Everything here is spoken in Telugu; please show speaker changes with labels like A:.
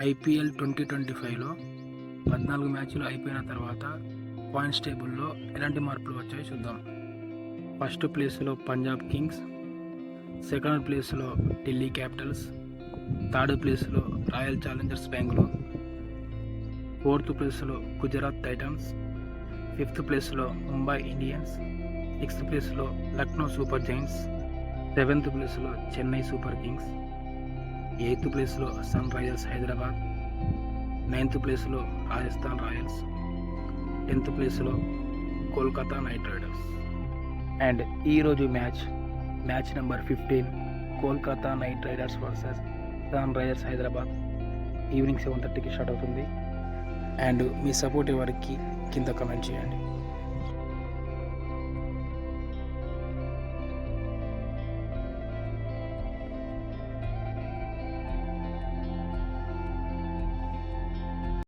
A: ఐపీఎల్ ట్వంటీ ట్వంటీ ఫైవ్లో పద్నాలుగు మ్యాచ్లు అయిపోయిన తర్వాత పాయింట్స్ టేబుల్లో ఎలాంటి మార్పులు వచ్చాయో చూద్దాం. ఫస్ట్ ప్లేస్లో పంజాబ్ కింగ్స్ సెకండ్ ప్లేస్లో ఢిల్లీ క్యాపిటల్స్ థర్డ్ ప్లేస్లో రాయల్ ఛాలెంజర్స్ బెంగళూరు ఫోర్త్ ప్లేస్లో గుజరాత్ టైటన్స్ ఫిఫ్త్ ప్లేస్లో ముంబై ఇండియన్స్ సిక్స్త్ ప్లేస్లో లక్నో సూపర్ జైంట్స్ సెవెంత్ ప్లేస్లో చెన్నై సూపర్ కింగ్స్ ఎయిత్ ప్లేస్లో సన్ రైజర్స్ హైదరాబాద్ నైన్త్ ప్లేస్లో రాజస్థాన్ రాయల్స్ టెన్త్ ప్లేస్లో కోల్కతా నైట్ రైడర్స్. అండ్ ఈరోజు match match number fifteen Kolkata Knight Riders versus Sunrisers Hyderabad. Evening seven థర్టీకి స్టార్ట్ అవుతుంది. అండ్ మీ సపోర్ట్ ఎవరికి కింద కమెంట్ చేయండి.